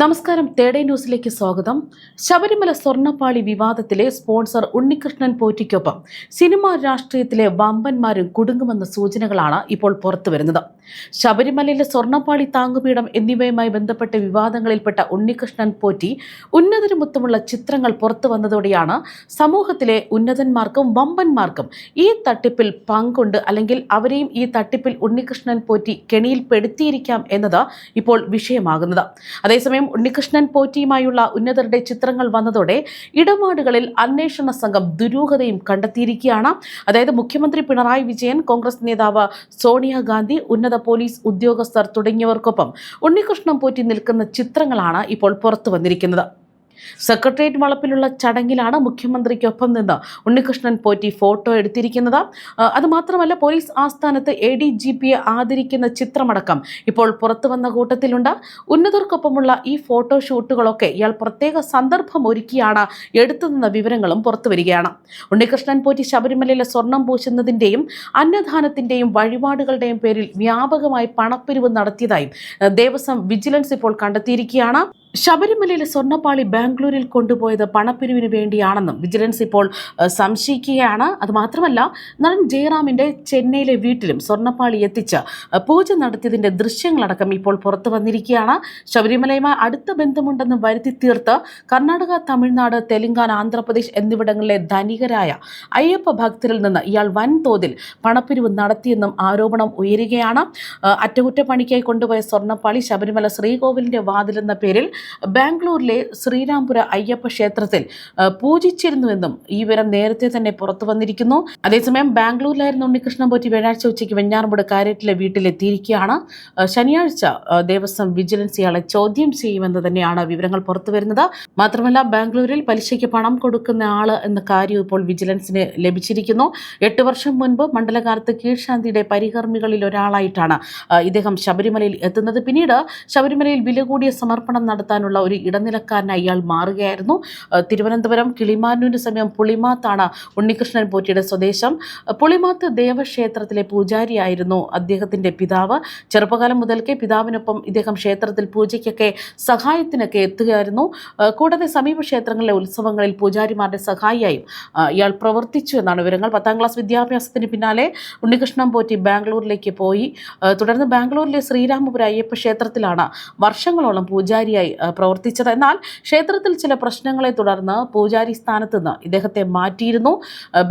നമസ്കാരം. തേടേ ന്യൂസിലേക്ക് സ്വാഗതം. ശബരിമല സ്വർണപ്പാളി വിവാദത്തിലെ സ്പോൺസർ ഉണ്ണികൃഷ്ണൻ പോറ്റിക്കൊപ്പം സിനിമാ രാഷ്ട്രീയത്തിലെ വമ്പന്മാരും കുടുങ്ങുമെന്ന സൂചനകളാണ് ഇപ്പോൾ പുറത്തുവരുന്നത്. ശബരിമലയിലെ സ്വർണപ്പാളി താങ്ങുപീഠം എന്നിവയുമായി ബന്ധപ്പെട്ട വിവാദങ്ങളിൽപ്പെട്ട ഉണ്ണികൃഷ്ണൻ പോറ്റി ഉന്നതരുമൊത്തമുള്ള ചിത്രങ്ങൾ പുറത്തു വന്നതോടെയാണ് സമൂഹത്തിലെ ഉന്നതന്മാർക്കും വമ്പന്മാർക്കും ഈ തട്ടിപ്പിൽ പങ്കുണ്ട് അല്ലെങ്കിൽ അവരെയും ഈ തട്ടിപ്പിൽ ഉണ്ണികൃഷ്ണൻ പോറ്റി കെണിയിൽ പെടുത്തിയിരിക്കാം എന്നത് ഇപ്പോൾ വിഷയമാകുന്നത്. അതേസമയം ഉണ്ണികൃഷ്ണൻ പോറ്റിയുമായുള്ള ഉന്നതരുടെ ചിത്രങ്ങൾ വന്നതോടെ ഇടപാടുകളിൽ അന്വേഷണ സംഘം ദുരൂഹതയും കണ്ടെത്തിയിരിക്കുകയാണ്. അതായത് മുഖ്യമന്ത്രി പിണറായി വിജയൻ കോൺഗ്രസ് നേതാവ് സോണിയാഗാന്ധി ഉന്നത പോലീസ് ഉദ്യോഗസ്ഥർ തുടങ്ങിയവർക്കൊപ്പം ഉണ്ണികൃഷ്ണൻ പോറ്റി നിൽക്കുന്ന ചിത്രങ്ങളാണ് ഇപ്പോൾ പുറത്തു വന്നിരിക്കുന്നത്. സെക്രട്ടേറിയറ്റ് വളപ്പിലുള്ള ചടങ്ങിലാണ് മുഖ്യമന്ത്രിക്കൊപ്പം നിന്ന് ഉണ്ണികൃഷ്ണൻ പോറ്റി ഫോട്ടോ എടുത്തിരിക്കുന്നത്. അതുമാത്രമല്ല പോലീസ് ആസ്ഥാനത്ത് എ ഡി ജി പിയെ ആദരിക്കുന്ന ചിത്രമടക്കം ഇപ്പോൾ പുറത്തു വന്ന കൂട്ടത്തിലുണ്ട്. ഉന്നതർക്കൊപ്പമുള്ള ഈ ഫോട്ടോ ഷൂട്ടുകളൊക്കെ ഇയാൾ പ്രത്യേക സന്ദർഭം ഒരുക്കിയാണ് എടുത്തതെന്ന വിവരങ്ങളും പുറത്തു വരികയാണ്. ഉണ്ണികൃഷ്ണൻ പോറ്റി ശബരിമലയിലെ സ്വർണം പൂശുന്നതിന്റെയും അന്നദാനത്തിന്റെയും വഴിപാടുകളുടെയും പേരിൽ വ്യാപകമായി പണപ്പിരിവ് നടത്തിയതായും ദേവസ്വം വിജിലൻസ് ഇപ്പോൾ കണ്ടെത്തിയിരിക്കുകയാണ്. ശബരിമലയിലെ സ്വർണപ്പാളി ബാംഗ്ലൂരിൽ കൊണ്ടുപോയത് പണപ്പിരിവിന് വേണ്ടിയാണെന്നും വിജിലൻസ് ഇപ്പോൾ സംശയിക്കുകയാണ്. അതുമാത്രമല്ല നടൻ ജയറാമിന്റെ ചെന്നൈയിലെ വീട്ടിലും സ്വർണപ്പാളി എത്തിച്ച് പൂജ നടത്തിയതിന്റെ ദൃശ്യങ്ങളടക്കം ഇപ്പോൾ പുറത്തു വന്നിരിക്കുകയാണ്. ശബരിമലയുമായി അടുത്ത ബന്ധമുണ്ടെന്ന് വരുത്തി തീർത്ത് കർണാടക തമിഴ്നാട് തെലങ്കാന ആന്ധ്രാപ്രദേശ് എന്നിവിടങ്ങളിലെ ധനികരായ അയ്യപ്പ ഭക്തരിൽ നിന്ന് ഇയാൾ വൻതോതിൽ പണപ്പിരിവ് നടത്തിയെന്നും ആരോപണം ഉയരുകയാണ്. അറ്റകുറ്റപ്പണിക്കായി കൊണ്ടുപോയ സ്വർണപ്പാളി ശബരിമല ശ്രീകോവിലിന്റെ വാതിലെന്ന പേരിൽ ബാംഗ്ലൂരിലെ ശ്രീരാംപുര അയ്യപ്പ ക്ഷേത്രത്തിൽ പൂജിച്ചിരുന്നുവെന്നും ഈ വിവരം നേരത്തെ തന്നെ പുറത്തു വന്നിരിക്കുന്നു. അതേസമയം ബാംഗ്ലൂരിലായിരുന്ന ഉണ്ണികൃഷ്ണൻ പോറ്റി വ്യാഴാഴ്ച ഉച്ചയ്ക്ക് വെഞ്ഞാറമ്പുട് കാരറ്റിലെ വീട്ടിലെത്തിയിരിക്കുകയാണ്. ശനിയാഴ്ച ദേവസ്വം വിജിലൻസ് ഇയാളെ ചോദ്യം ചെയ്യുമെന്ന് തന്നെയാണ് വിവരങ്ങൾ പുറത്തു വരുന്നത്. മാത്രമല്ല ബാംഗ്ലൂരിൽ പലിശയ്ക്ക് പണം കൊടുക്കുന്ന ആൾ എന്ന കാര്യം ഇപ്പോൾ വിജിലൻസിന് ലഭിച്ചിരിക്കുന്നു. എട്ട് വർഷം മുൻപ് മണ്ഡലകാലത്ത് കീഴ്ശാന്തിയുടെ പരികർമ്മികളിൽ ഒരാളായിട്ടാണ് ഇദ്ദേഹം ശബരിമലയിൽ എത്തുന്നത്. പിന്നീട് ശബരിമലയിൽ വില കൂടിയ സമർപ്പണം നടത്താനുള്ള ഒരു ഇടനിലക്കാരനായി അയാൾ മാറുകയായിരുന്നു. തിരുവനന്തപുരം കിളിമാനൂരിന് സമയം പുളിമാത്താണ് ഉണ്ണികൃഷ്ണൻ പോറ്റിയുടെ സ്വദേശം. പുളിമാത്ത് ദേവക്ഷേത്രത്തിലെ പൂജാരിയായിരുന്നു അദ്ദേഹത്തിന്റെ പിതാവ്. ചെറുപ്പകാലം മുതൽക്കേ പിതാവിനൊപ്പം ഇദ്ദേഹം ക്ഷേത്രത്തിൽ പൂജയ്ക്കൊക്കെ സഹായത്തിനൊക്കെ എത്തുകയായിരുന്നു. കൂടാതെ സമീപ ക്ഷേത്രങ്ങളിലെ ഉത്സവങ്ങളിൽ പൂജാരിമാരുടെ സഹായിയായും ഇയാൾ പ്രവർത്തിച്ചു എന്നാണ് വിവരങ്ങൾ. പത്താം ക്ലാസ് വിദ്യാഭ്യാസത്തിന് പിന്നാലെ ഉണ്ണികൃഷ്ണൻ പോറ്റി ബാംഗ്ലൂരിലേക്ക് പോയി. തുടർന്ന് ബാംഗ്ലൂരിലെ ശ്രീരാമപുര അയ്യപ്പ ക്ഷേത്രത്തിലാണ് വർഷങ്ങളോളം പൂജാരിയായി പ്രവർത്തിച്ചത്. എന്നാൽ ക്ഷേത്രത്തിൽ ചില പ്രശ്നങ്ങളെ തുടർന്ന് പൂജാരി സ്ഥാനത്ത് നിന്ന് ഇദ്ദേഹത്തെ മാറ്റിയിരുന്നു.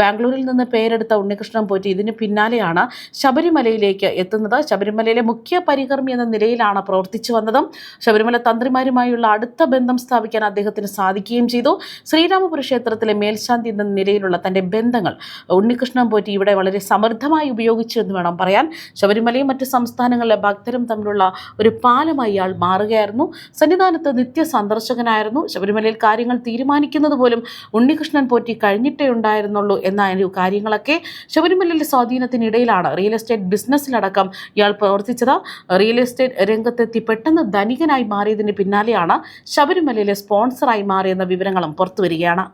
ബാംഗ്ലൂരിൽ നിന്ന് പേരെടുത്ത ഉണ്ണികൃഷ്ണൻ പോറ്റി ഇതിന് പിന്നാലെയാണ് ശബരിമലയിലേക്ക് എത്തുന്നത്. ശബരിമലയിലെ മുഖ്യ പരികർമ്മി എന്ന നിലയിലാണ് പ്രവർത്തിച്ചു വന്നതും. ശബരിമല തന്ത്രിമാരുമായുള്ള അടുത്ത ബന്ധം സ്ഥാപിക്കാൻ അദ്ദേഹത്തിന് സാധിക്കുകയും ചെയ്തു. ശ്രീരാമപുര ക്ഷേത്രത്തിലെ മേൽശാന്തി എന്ന നിലയിലുള്ള തന്റെ ബന്ധങ്ങൾ ഉണ്ണികൃഷ്ണൻ പോറ്റി ഇവിടെ വളരെ സമൃദ്ധമായി ഉപയോഗിച്ചു എന്ന് വേണം പറയാൻ. ശബരിമലയും മറ്റ് സംസ്ഥാനങ്ങളിലെ ഭക്തരും തമ്മിലുള്ള ഒരു പാലമായി ഇയാൾ മാറുകയായിരുന്നു. സന്നിധാനത്ത് നിത്യ സന്ദർശകനായിരുന്നു ശബരിമലയിൽ കാര്യങ്ങൾ തീരുമാനിക്കുന്നത് പോലും ഉണ്ണികൃഷ്ണൻ പോറ്റി കഴിഞ്ഞിട്ടേ ഉണ്ടായിരുന്നുള്ളൂ എന്ന കാര്യങ്ങളൊക്കെ. ശബരിമലയിലെ സ്വാധീനത്തിനിടയിലാണ് റിയൽ എസ്റ്റേറ്റ് ബിസിനസ്സിലടക്കം ഇയാൾ പ്രവർത്തിച്ചത്. റിയൽ എസ്റ്റേറ്റ് രംഗത്തെത്തി പെട്ടെന്ന് ധനികനായി മാറിയതിന് പിന്നാലെയാണ് ശബരിമലയിലെ സ്പോൺസറായി മാറിയെന്ന വിവരങ്ങളും പുറത്തുവരികയാണ്.